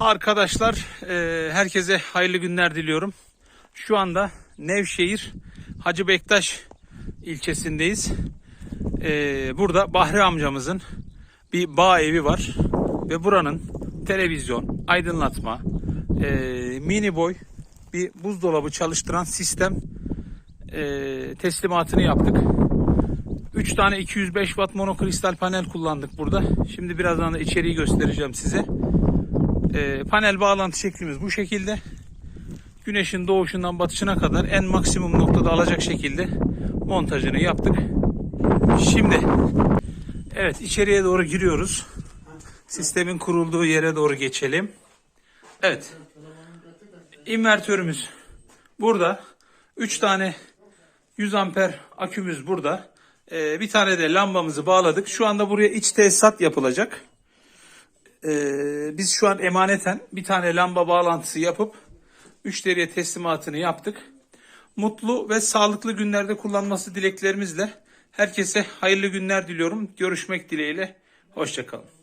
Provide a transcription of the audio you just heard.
Arkadaşlar e, herkese hayırlı günler diliyorum. Şu anda Nevşehir Hacı Bektaş ilçesindeyiz. E, burada Bahri amcamızın bir bağ evi var. Ve buranın televizyon, aydınlatma, e, mini boy bir buzdolabı çalıştıran sistem teslimatını yaptık. 3 tane 205 watt monokristal panel kullandık burada. Şimdi birazdan da içeriği göstereceğim size. Ee, panel bağlantı şeklimiz bu şekilde. Güneşin doğuşundan batışına kadar en maksimum noktada alacak şekilde montajını yaptık. Şimdi evet içeriye doğru giriyoruz. Sistemin kurulduğu yere doğru geçelim. Evet. İnvertörümüz burada. 3 tane 100 amper akümüz burada. Ee, bir tane de lambamızı bağladık. Şu anda buraya iç tesisat yapılacak. Ee, biz şu an emaneten bir tane lamba bağlantısı yapıp müşteriye teslimatını yaptık. Mutlu ve sağlıklı günlerde kullanması dileklerimizle herkese hayırlı günler diliyorum. Görüşmek dileğiyle. Hoşçakalın.